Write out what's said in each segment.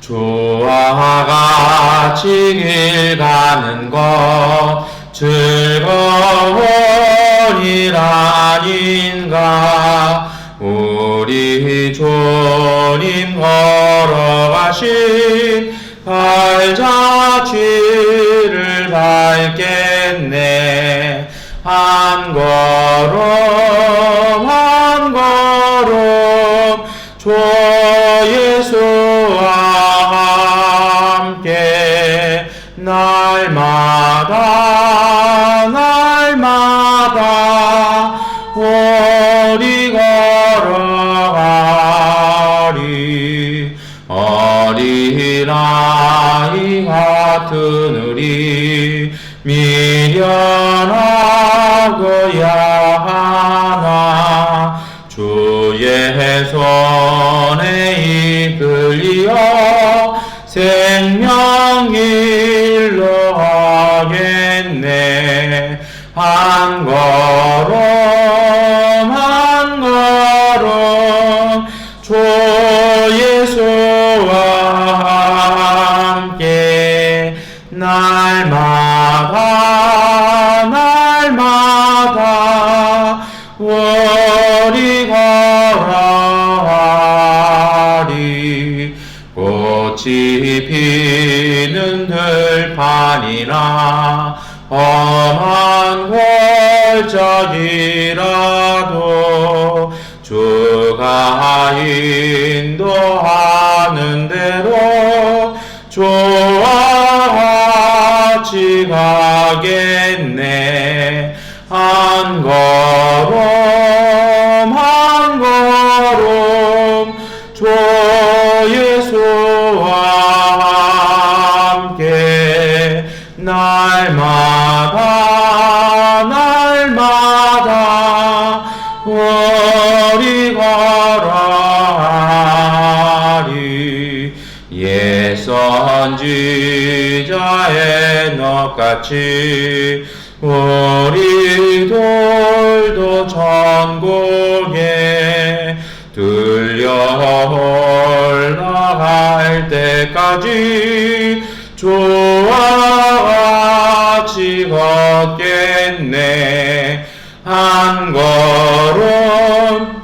주와 같이 길 가는 것 즐거우리라닌가? 우리 주님 걸어가신 발자취를 밟겠네. 한 걸음 같이 우리들도 천국에 들려 올라갈 때까지 주와 같이 걷겠네. 한 걸음.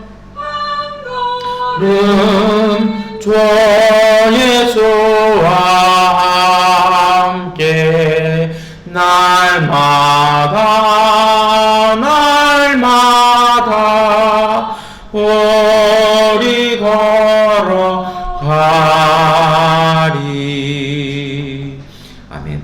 음, 주 예수와 날마다 날마다 우리 걸어가리 아멘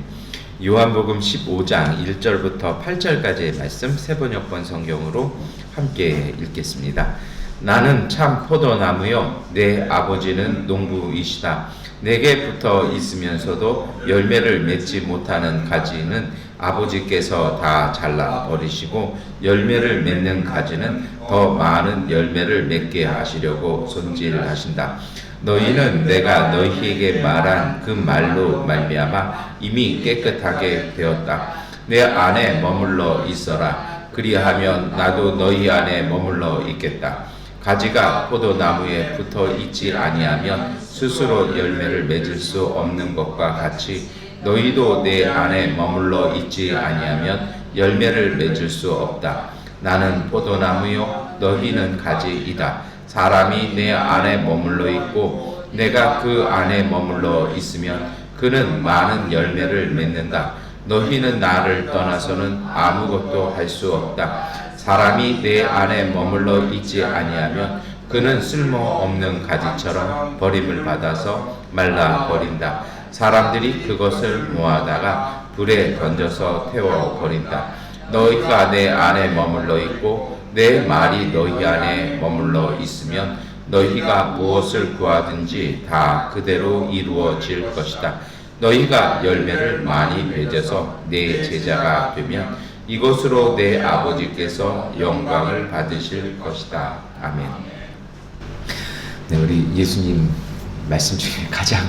요한복음 15장 1절부터 8절까지의 말씀 세번역번 성경으로 함께 읽겠습니다. 나는 참 포도나무요 내 아버지는 농부이시다. 내게 붙어 있으면서도 열매를 맺지 못하는 가지는 아버지께서 다 잘라 버리시고 열매를 맺는 가지는 더 많은 열매를 맺게 하시려고 손질하신다. 너희는 내가 너희에게 말한 그 말로 말미암아 이미 깨끗하게 되었다. 내 안에 머물러 있어라. 그리하면 나도 너희 안에 머물러 있겠다. 가지가 포도나무에 붙어 있지 아니하면 스스로 열매를 맺을 수 없는 것과 같이 너희도 내 안에 머물러 있지 아니하면 열매를 맺을 수 없다. 나는 포도나무요 너희는 가지이다. 사람이 내 안에 머물러 있고 내가 그 안에 머물러 있으면 그는 많은 열매를 맺는다. 너희는 나를 떠나서는 아무것도 할 수 없다. 사람이 내 안에 머물러 있지 아니하면 그는 쓸모없는 가지처럼 버림을 받아서 말라 버린다. 사람들이 그것을 모아다가 불에 던져서 태워 버린다. 너희가 내 안에 머물러 있고 내 말이 너희 안에 머물러 있으면 너희가 무엇을 구하든지 다 그대로 이루어질 것이다. 너희가 열매를 많이 맺어서 내 제자가 되면 이것으로 내 아버지께서 영광을 받으실 것이다. 아멘. 네, 우리 예수님 말씀 중에 가장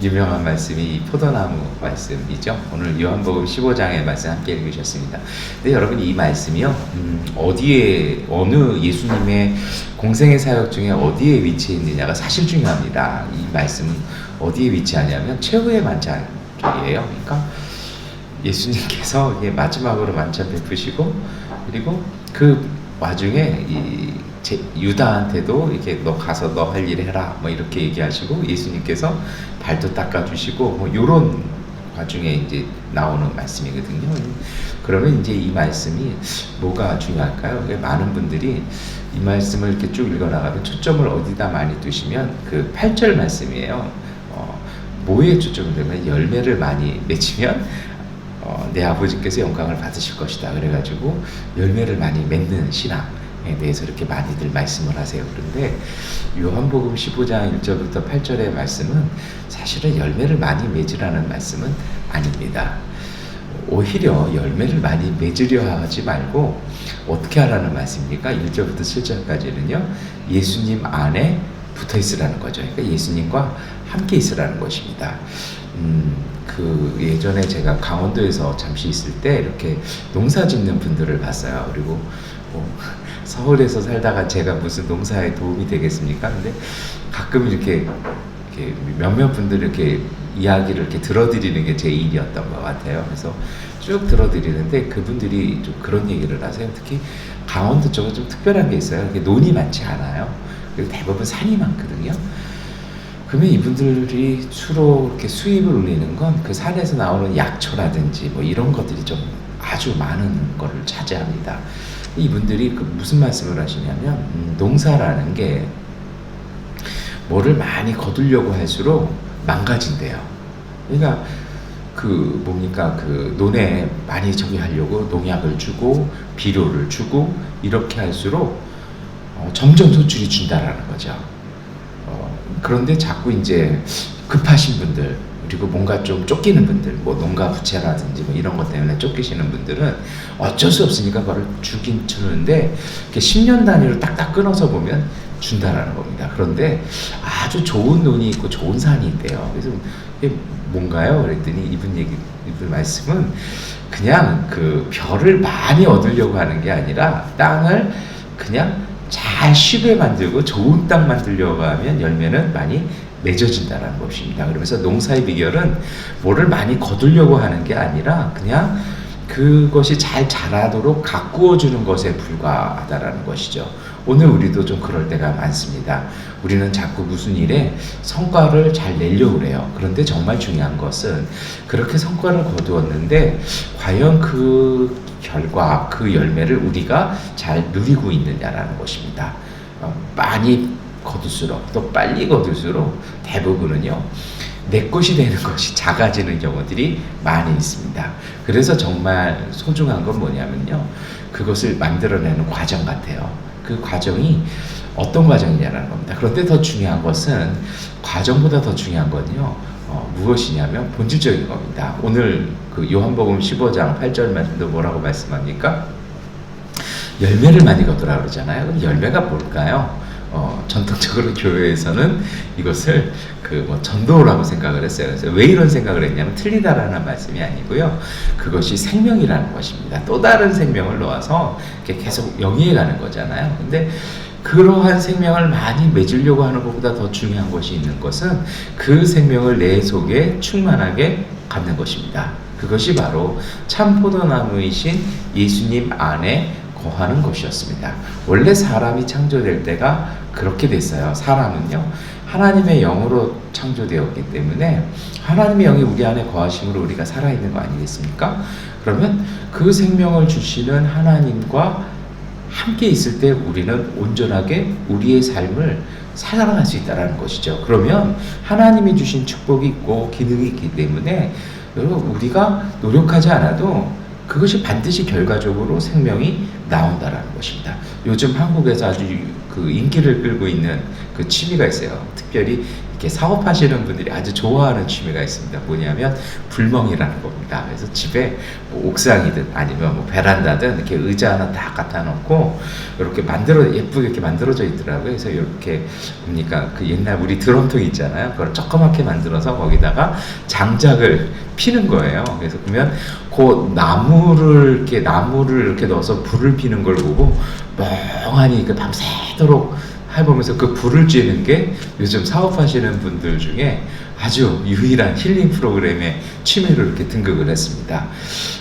유명한 말씀이 이 포도나무 말씀이죠. 오늘 요한복음 15장의 말씀 함께 읽으셨습니다. 근데 여러분 이 말씀이요, 음, 어디에 어느 예수님의 공생의 사역 중에 어디에 위치해 있느냐가 사실 중요합니다. 이 말씀은 어디에 위치하냐면 최후의 만찬이에요. 그러니까 예수님께서 마지막으로 만찬 베푸시고 그리고 그 와중에 이 제, 유다한테도 이렇게 너 가서 너 할 일 해라 뭐 이렇게 얘기하시고 예수님께서 발도 닦아주시고 뭐 요런 와중에 이제 나오는 말씀이거든요. 그러면 이제 이 말씀이 뭐가 중요할까요? 그게 많은 분들이 이 말씀을 이렇게 쭉 읽어나가면 초점을 어디다 많이 두시면 그 8절 말씀이에요. 어, 뭐에 초점을 두면 열매를 많이 맺으면 어, 내 아버지께서 영광을 받으실 것이다. 그래가지고 열매를 많이 맺는 신앙에 대해서 이렇게 많이들 말씀을 하세요. 그런데 요한복음 15장 1절부터 8절의 말씀은 사실은 열매를 많이 맺으라는 말씀은 아닙니다. 오히려 열매를 많이 맺으려 하지 말고 어떻게 하라는 말씀입니까? 1절부터 7절까지는요. 예수님 안에 붙어 있으라는 거죠. 그러니까 예수님과 함께 있으라는 것입니다. 음, 그 예전에 제가 강원도에서 잠시 있을 때 이렇게 농사 짓는 분들을 봤어요. 그리고 뭐 서울에서 살다가 제가 무슨 농사에 도움이 되겠습니까? 근데 가끔 이렇게, 이렇게 몇몇 분들 이렇게 이야기를 이렇게 들어드리는 게 제 일이었던 것 같아요. 그래서 쭉 들어드리는데 그분들이 좀 그런 얘기를 하세요. 특히 강원도 쪽은 좀 특별한 게 있어요. 논이 많지 않아요. 그리고 대부분 산이 많거든요. 그러면 이분들이 주로 이렇게 수입을 올리는 건 그 산에서 나오는 약초라든지 뭐 이런 것들이 좀 아주 많은 거를 차지합니다. 이분들이 그 무슨 말씀을 하시냐면 음, 농사라는 게 뭐를 많이 거두려고 할수록 망가진대요. 그러니까 그 뭡니까 그 논에 많이 저기 하려고 농약을 주고 비료를 주고 이렇게 할수록 어, 점점 소출이 준다라는 거죠. 어, 그런데 자꾸 이제 급하신 분들 그리고 뭔가 좀 쫓기는 분들 뭐 농가 부채라든지 뭐 이런 것 때문에 쫓기시는 분들은 어쩔 수 없으니까 그걸 주긴 주는데 이렇게 10년 단위로 딱딱 끊어서 보면 준다라는 겁니다. 그런데 아주 좋은 논이 있고 좋은 산이 있대요. 그래서 이게 뭔가요? 그랬더니 이분 얘기 이분 말씀은 그냥 그 별을 많이 얻으려고 하는 게 아니라 땅을 그냥 잘 쉬게 만들고 좋은 땅 만들려고 하면 열매는 많이 맺어진다는 것입니다. 그러면서 농사의 비결은 뭐를 많이 거두려고 하는 게 아니라 그냥 그것이 잘 자라도록 가꾸어 주는 것에 불과하다라는 것이죠. 오늘 우리도 좀 그럴 때가 많습니다. 우리는 자꾸 무슨 일에 성과를 잘 내려고 그래요. 그런데 정말 중요한 것은 그렇게 성과를 거두었는데 과연 그 결과, 그 열매를 우리가 잘 누리고 있느냐라는 것입니다. 어, 많이 거둘수록 또 빨리 거둘수록 대부분은요 내 것이 되는 것이 작아지는 경우들이 많이 있습니다. 그래서 정말 소중한 건 뭐냐면요 그것을 만들어내는 과정 같아요. 그 과정이 어떤 과정이냐라는 겁니다. 그런데 더 중요한 것은 과정보다 더 중요한 건요 어, 무엇이냐면 본질적인 겁니다. 오늘 그 요한복음 15장 8절 말씀도 뭐라고 말씀합니까? 열매를 많이 거두라 그러잖아요. 그럼 열매가 뭘까요? 어, 전통적으로 교회에서는 이것을 그 뭐 전도라고 생각을 했어요. 그래서 왜 이런 생각을 했냐면 틀리다라는 말씀이 아니고요. 그것이 생명이라는 것입니다. 또 다른 생명을 이렇게 계속 영위해 가는 거잖아요. 근데 그러한 생명을 많이 맺으려고 하는 것보다 더 중요한 것이 있는 것은 그 생명을 내 속에 충만하게 갖는 것입니다. 그것이 바로 참 포도나무이신 예수님 안에 거하는 것이었습니다. 원래 사람이 창조될 때가 그렇게 됐어요. 사람은요, 하나님의 영으로 창조되었기 때문에 하나님의 영이 우리 안에 거하심으로 우리가 살아있는 거 아니겠습니까? 그러면 그 생명을 주시는 하나님과 함께 있을 때 우리는 온전하게 우리의 삶을 살아갈 수 있다는 것이죠. 그러면 하나님이 주신 축복이 있고 기능이 있기 때문에 여러분 우리가 노력하지 않아도 그것이 반드시 결과적으로 생명이 나온다라는 것입니다. 요즘 한국에서 아주 그 인기를 끌고 있는 그 취미가 있어요. 특별히 이렇게 사업하시는 분들이 아주 좋아하는 취미가 있습니다. 뭐냐면 불멍이라는 겁니다. 그래서 집에 뭐 옥상이든 아니면 뭐 베란다든 이렇게 의자 하나 딱 갖다 놓고 이렇게 만들어 예쁘게 이렇게 만들어져 있더라고요. 그래서 이렇게 뭡니까 그 옛날 우리 드럼통 있잖아요. 그걸 조그맣게 만들어서 거기다가 장작을 피는 거예요. 그래서 그러면 그 나무를 이렇게 나무를 이렇게 넣어서 불을 피는 걸 보고 멍하니 그 밤새도록 해보면서 그 불을 쬐는 게 요즘 사업하시는 분들 중에 아주 유일한 힐링 프로그램에 취미로 이렇게 등극을 했습니다.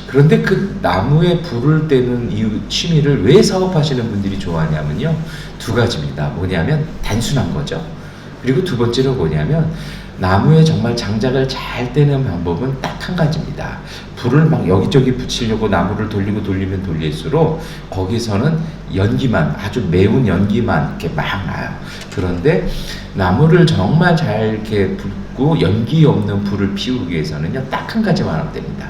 그런데 그 나무에 불을 떼는 이유 취미를 왜 사업하시는 분들이 좋아하냐면요. 두 가지입니다. 뭐냐면 단순한 거죠. 그리고 두 번째로 뭐냐면 나무에 정말 장작을 잘 떼는 방법은 딱 한 가지입니다. 불을 막 여기저기 붙이려고 나무를 돌리고 돌리면 돌릴수록 거기서는 연기만 아주 매운 연기만 이렇게 막 나요. 그런데 나무를 정말 잘 이렇게 붓고 연기 없는 불을 피우기 위해서는요 딱 한 가지만 하면 됩니다.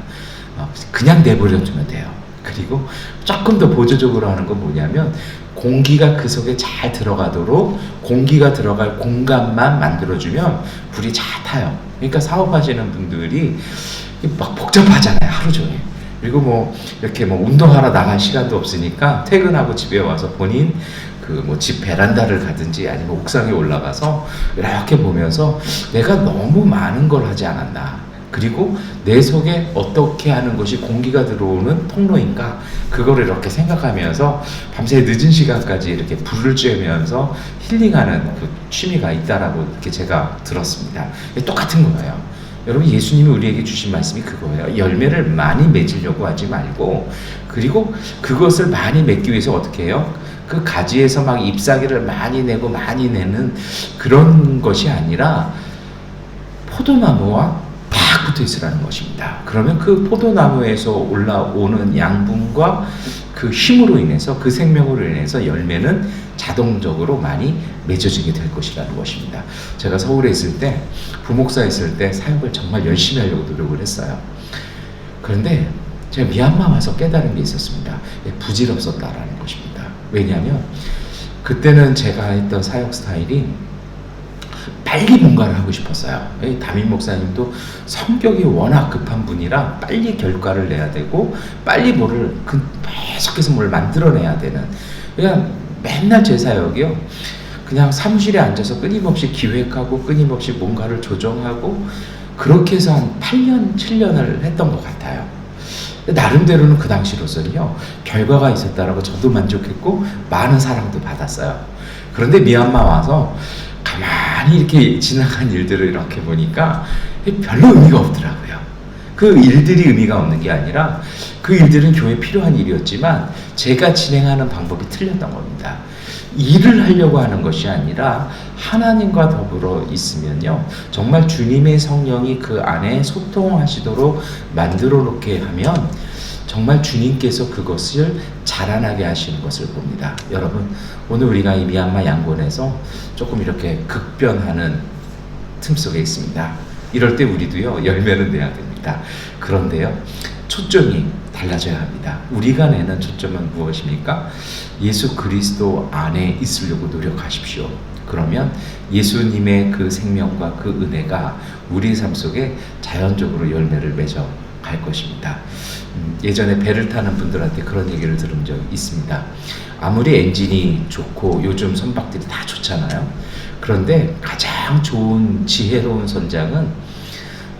어, 그냥 내버려 두면 돼요. 그리고 조금 더 보조적으로 하는 건 뭐냐면 공기가 그 속에 잘 들어가도록 공기가 들어갈 공간만 만들어주면 불이 잘 타요. 그러니까 사업하시는 분들이 막 복잡하잖아요. 하루 종일. 그리고 뭐 이렇게 뭐 운동하러 나갈 시간도 없으니까 퇴근하고 집에 와서 본인 그 뭐 집 베란다를 가든지 아니면 옥상에 올라가서 이렇게 보면서 내가 너무 많은 걸 하지 않았나. 그리고 내 속에 어떻게 하는 것이 공기가 들어오는 통로인가 그거를 이렇게 생각하면서 밤새 늦은 시간까지 이렇게 불을 쬐면서 힐링하는 그 취미가 있다라고 이렇게 제가 들었습니다. 똑같은 거예요. 여러분 예수님이 우리에게 주신 말씀이 그거예요. 열매를 많이 맺으려고 하지 말고 그리고 그것을 많이 맺기 위해서 어떻게 해요? 그 가지에서 막 잎사귀를 많이 내고 많이 내는 그런 것이 아니라 포도나무와 딱 붙어 있으라는 것입니다. 그러면 그 포도나무에서 올라오는 양분과 그 힘으로 인해서 그 생명으로 인해서 열매는 자동적으로 많이 맺어지게 될 것이라는 것입니다. 제가 서울에 있을 때 부목사 있을 때 사역을 정말 열심히 하려고 노력을 했어요. 그런데 제가 미얀마 와서 깨달은 게 있었습니다. 예, 부질없었다라는 것입니다. 왜냐하면 그때는 제가 했던 사역 스타일이 빨리 뭔가를 하고 싶었어요. 이 담임 목사님도 성격이 워낙 급한 분이라 빨리 결과를 내야 되고 빨리 뭐를 그 계속해서 뭘 만들어내야 되는 그냥 맨날 제 사역이요. 그냥 사무실에 앉아서 끊임없이 기획하고 끊임없이 뭔가를 조정하고 그렇게 해서 한 8년, 7년을 했던 것 같아요. 나름대로는 그 당시로서는요, 결과가 있었다라고 저도 만족했고, 많은 사랑도 받았어요. 그런데 미얀마 와서 가만히 이렇게 지나간 일들을 이렇게 보니까 별로 의미가 없더라고요. 그 일들이 의미가 없는 게 아니라 그 일들은 교회에 필요한 일이었지만 제가 진행하는 방법이 틀렸던 겁니다. 일을 하려고 하는 것이 아니라 하나님과 더불어 있으면요. 정말 주님의 성령이 그 안에 소통하시도록 만들어 놓게 하면 정말 주님께서 그것을 자라나게 하시는 것을 봅니다. 여러분, 오늘 우리가 이 미얀마 양곤에서 조금 이렇게 급변하는 틈 속에 있습니다. 이럴 때 우리도요, 열매를 내야 됩니다. 그런데요, 초점이 달라져야 합니다. 우리가 내는 초점은 무엇입니까? 예수 그리스도 안에 있으려고 노력하십시오. 그러면 예수님의 그 생명과 그 은혜가 우리 삶 속에 자연적으로 열매를 맺어 갈 것입니다. 음, 예전에 배를 타는 분들한테 그런 얘기를 들은 적 있습니다. 아무리 엔진이 좋고 요즘 선박들이 다 좋잖아요. 그런데 가장 좋은 지혜로운 선장은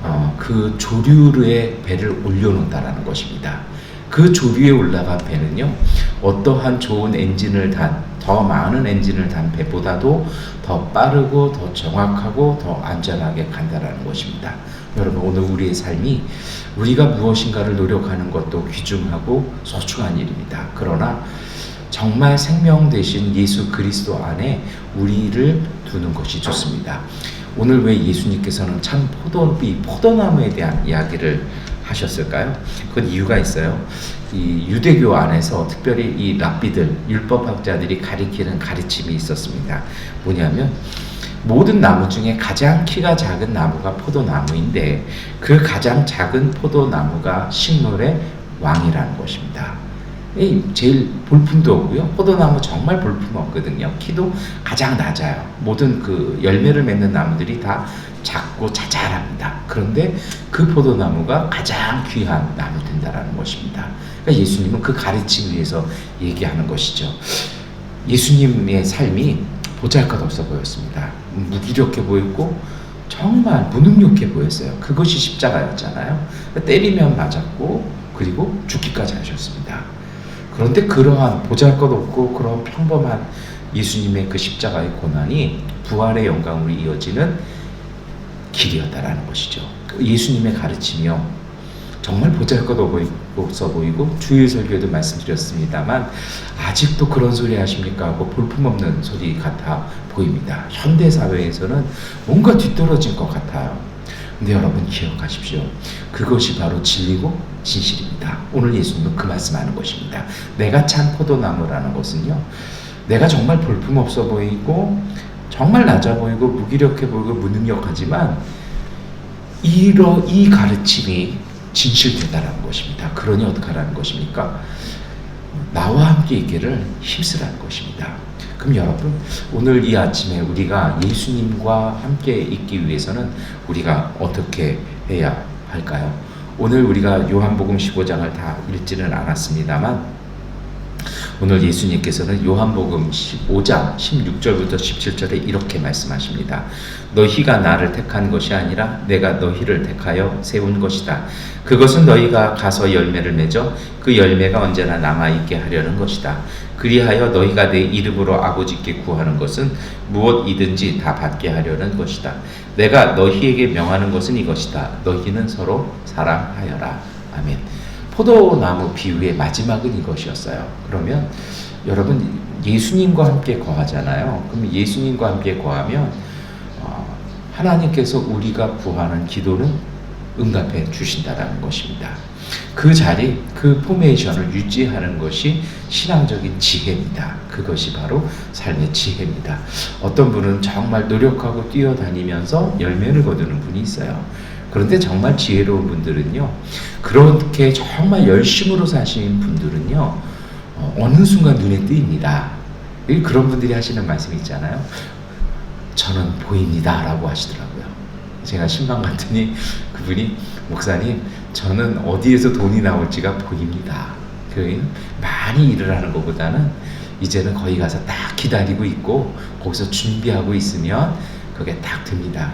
어, 그 조류의 배를 올려놓는다라는 것입니다. 그 조류에 올라간 배는요, 어떠한 좋은 엔진을 단, 더 많은 엔진을 단 배보다도 더 빠르고 더 정확하고 더 안전하게 간다라는 것입니다. 여러분, 오늘 우리의 삶이 우리가 무엇인가를 노력하는 것도 귀중하고 소중한 일입니다. 그러나 정말 생명 되신 예수 그리스도 안에 우리를 두는 것이 좋습니다. 오늘 왜 예수님께서는 참 포도 이 포도나무에 대한 이야기를 하셨을까요? 그건 이유가 있어요. 이 유대교 안에서 특별히 이 랍비들 율법학자들이 가리키는 가르침이 있었습니다. 뭐냐면 모든 나무 중에 가장 키가 작은 나무가 포도나무인데 그 가장 작은 포도나무가 식물의 왕이라는 것입니다. 이 제일 볼품도 없고요. 포도나무 정말 볼품 없거든요. 키도 가장 낮아요. 모든 그 열매를 맺는 나무들이 다 작고 자잘합니다. 그런데 그 포도나무가 가장 귀한 나무 된다라는 것입니다. 그러니까 예수님은 그 가르치기 위해서 얘기하는 것이죠. 예수님의 삶이 보잘것없어 보였습니다. 무기력해 보였고 정말 무능력해 보였어요. 그것이 십자가였잖아요. 때리면 맞았고 그리고 죽기까지 하셨습니다. 그런데 그러한 보잘것없고 그런 평범한 예수님의 그 십자가의 고난이 부활의 영광으로 이어지는 길이었다라는 것이죠. 그 예수님의 가르침이요. 정말 보잘것없어 보이고 주일 설교에도 말씀드렸습니다만 아직도 그런 소리 하십니까 하고 볼품없는 소리 같아 보입니다. 현대 사회에서는 뭔가 뒤떨어진 것 같아요. 근데 여러분 기억하십시오. 그것이 바로 진리고 진실입니다. 오늘 예수님은 그 말씀하는 것입니다. 내가 참 포도나무라는 것은요. 내가 정말 볼품없어 보이고 정말 낮아 보이고 무기력해 보이고 무능력하지만 이러 이 가르침이 진실되다라는 것입니다. 그러니 어떡하라는 것입니까? 나와 함께 있기를 힘쓰라는 것입니다. 그럼 여러분 오늘 이 아침에 우리가 예수님과 함께 있기 위해서는 우리가 어떻게 해야 할까요? 오늘 우리가 요한복음 15장을 다 읽지는 않았습니다만 오늘 예수님께서는 요한복음 15장 16절부터 17절에 이렇게 말씀하십니다. 너희가 나를 택한 것이 아니라 내가 너희를 택하여 세운 것이다. 그것은 너희가 가서 열매를 맺어 그 열매가 언제나 남아 있게 하려는 것이다. 그리하여 너희가 내 이름으로 아버지께 구하는 것은 무엇이든지 다 받게 하려는 것이다. 내가 너희에게 명하는 것은 이것이다. 너희는 서로 사랑하여라. 아멘. 포도나무 비유의 마지막은 이것이었어요. 그러면 여러분 예수님과 함께 거하잖아요. 그럼 예수님과 함께 거하면 어, 하나님께서 우리가 구하는 기도는 응답해 주신다라는 것입니다. 그 자리, 그 포메이션을 유지하는 것이 신앙적인 지혜입니다. 그것이 바로 삶의 지혜입니다. 어떤 분은 정말 노력하고 뛰어다니면서 열매를 거두는 분이 있어요. 그런데 정말 지혜로운 분들은요, 그렇게 정말 열심으로 사시는 분들은요, 어, 어느 순간 눈에 띄입니다. 그런 분들이 하시는 말씀이 있잖아요. 저는 보입니다. 라고 하시더라고요. 제가 신방 갔더니 그분이, 목사님, 저는 어디에서 돈이 나올지가 보입니다. 그 많이 일을 하는 것보다는 이제는 거기 가서 딱 기다리고 있고 거기서 준비하고 있으면 그게 딱 듭니다.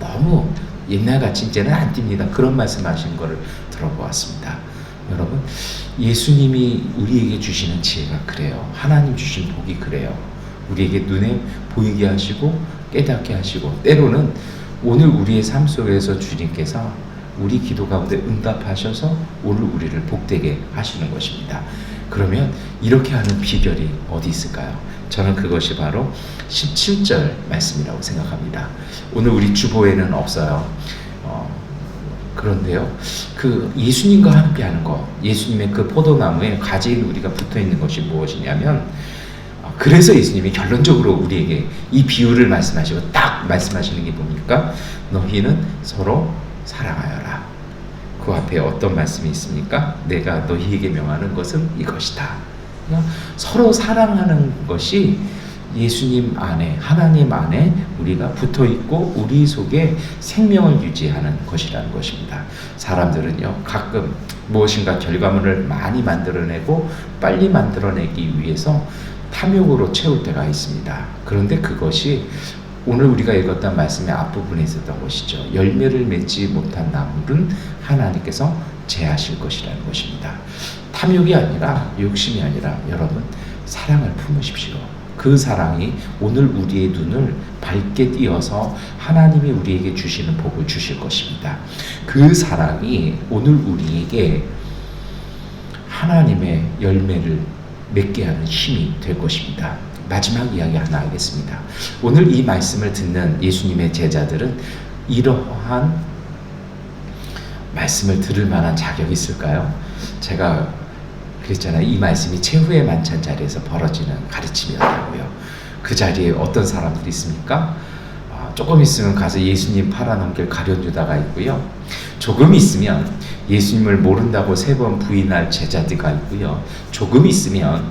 너무 옛날같이 이제는 안 띱니다. 그런 말씀하신 거를 들어보았습니다. 여러분 예수님이 우리에게 주시는 지혜가 그래요. 하나님 주신 복이 그래요. 우리에게 눈에 보이게 하시고 깨닫게 하시고 때로는 오늘 우리의 삶 속에서 주님께서 우리 기도 가운데 응답하셔서 오늘 우리를 복되게 하시는 것입니다. 그러면 이렇게 하는 비결이 어디 있을까요? 저는 그것이 바로 17절 말씀이라고 생각합니다. 오늘 우리 주보에는 없어요. 어, 그런데요, 그 예수님과 함께 하는 것, 예수님의 그 포도나무에 가지인 우리가 붙어 있는 것이 무엇이냐면, 어, 그래서 예수님이 결론적으로 우리에게 이 비유를 말씀하시고 딱 말씀하시는 게 뭡니까? 너희는 서로 사랑하여라. 그 앞에 어떤 말씀이 있습니까? 내가 너희에게 명하는 것은 이것이다. 서로 사랑하는 것이 예수님 안에 하나님 안에 우리가 붙어 있고 우리 속에 생명을 유지하는 것이라는 것입니다. 사람들은요 가끔 무엇인가 결과물을 많이 만들어내고 빨리 만들어내기 위해서 탐욕으로 채울 때가 있습니다. 그런데 그것이 오늘 우리가 읽었던 말씀의 앞부분에 있었던 것이죠. 열매를 맺지 못한 나무는 하나님께서 제하실 것이라는 것입니다. 탐욕이 아니라 욕심이 아니라 여러분 사랑을 품으십시오. 그 사랑이 오늘 우리의 눈을 밝게 띄어서 하나님이 우리에게 주시는 복을 주실 것입니다. 그 사랑이 오늘 우리에게 하나님의 열매를 맺게 하는 힘이 될 것입니다. 마지막 이야기 하나 하겠습니다. 오늘 이 말씀을 듣는 예수님의 제자들은 이러한 말씀을 들을 만한 자격이 있을까요? 제가 그랬잖아요. 이 말씀이 최후의 만찬 자리에서 벌어지는 가르침이었다고요. 그 자리에 어떤 사람들이 있습니까? 아, 조금 있으면 가서 예수님 팔아넘길 가련 유다가 있고요. 조금 있으면 예수님을 모른다고 세 번 부인할 제자들가 있고요. 조금 있으면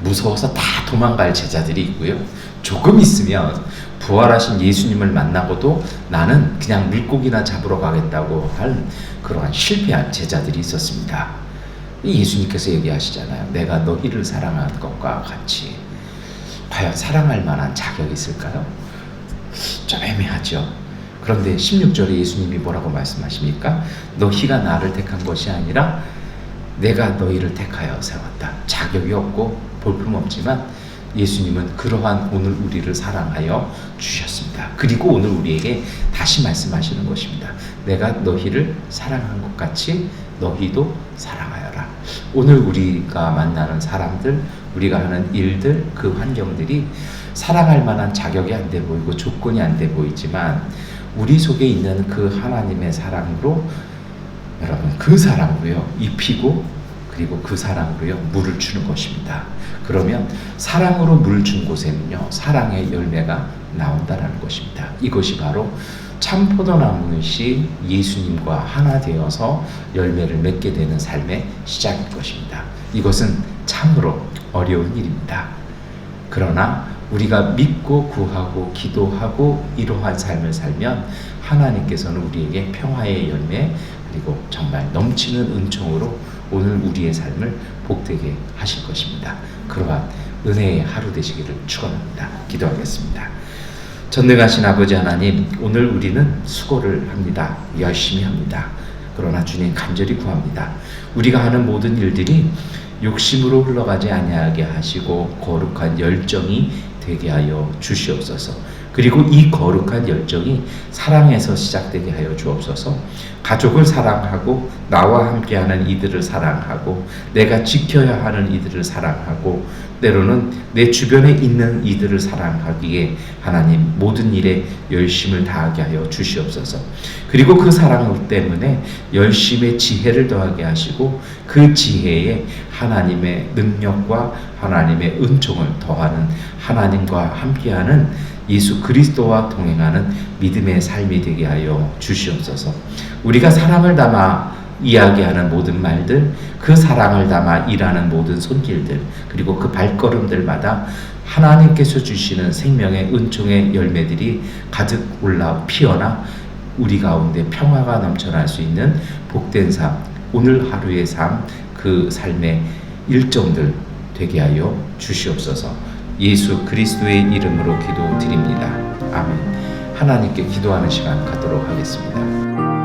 무서워서 다 도망갈 제자들이 있고요. 조금 있으면 부활하신 예수님을 만나고도 나는 그냥 물고기나 잡으러 가겠다고 할 그러한 실패한 제자들이 있었습니다. 예수님께서 얘기하시잖아요. 내가 너희를 사랑한 것과 같이 과연 사랑할 만한 자격이 있을까요? 좀 애매하죠. 그런데 16절에 예수님이 뭐라고 말씀하십니까? 너희가 나를 택한 것이 아니라 내가 너희를 택하여 세웠다. 자격이 없고 볼품 없지만 예수님은 그러한 오늘 우리를 사랑하여 주셨습니다. 그리고 오늘 우리에게 다시 말씀하시는 것입니다. 내가 너희를 사랑한 것 같이 너희도 사랑하여라. 오늘 우리가 만나는 사람들, 우리가 하는 일들, 그 환경들이 사랑할 만한 자격이 안 돼 보이고 조건이 안 돼 보이지만 우리 속에 있는 그 하나님의 사랑으로 여러분 그 사랑으로요 입히고 그리고 그 사랑으로요 물을 주는 것입니다. 그러면 사랑으로 물을 준 곳에는요 사랑의 열매가 나온다라는 것입니다. 이것이 바로 참 포도나무시 예수님과 하나 되어서 열매를 맺게 되는 삶의 시작일 것입니다. 이것은 참으로 어려운 일입니다. 그러나 우리가 믿고 구하고 기도하고 이러한 삶을 살면 하나님께서는 우리에게 평화의 열매 그리고 정말 넘치는 은총으로 오늘 우리의 삶을 복되게 하실 것입니다. 그러한 은혜의 하루 되시기를 축원합니다. 기도하겠습니다. 전능하신 아버지 하나님, 오늘 우리는 수고를 합니다. 열심히 합니다. 그러나 주님 간절히 구합니다. 우리가 하는 모든 일들이 욕심으로 흘러가지 아니하게 하시고 거룩한 열정이 되게 하여 주시옵소서. 그리고 이 거룩한 열정이 사랑에서 시작되게 하여 주옵소서. 가족을 사랑하고 나와 함께하는 이들을 사랑하고 내가 지켜야 하는 이들을 사랑하고 때로는 내 주변에 있는 이들을 사랑하기에 하나님 모든 일에 열심을 다하게 하여 주시옵소서. 그리고 그 사랑 때문에 열심의 지혜를 더하게 하시고 그 지혜에 하나님의 능력과 하나님의 은총을 더하는 하나님과 함께하는 예수 그리스도와 동행하는 믿음의 삶이 되게 하여 주시옵소서. 우리가 사랑을 담아 이야기하는 모든 말들, 그 사랑을 담아 일하는 모든 손길들, 그리고 그 발걸음들마다 하나님께서 주시는 생명의 은총의 열매들이 가득 올라 피어나 우리 가운데 평화가 넘쳐날 수 있는 복된 삶, 오늘 하루의 삶, 그 삶의 일정들 되게 하여 주시옵소서. 예수 그리스도의 이름으로 기도드립니다. 아멘. 하나님께 기도하는 시간 갖도록 하겠습니다.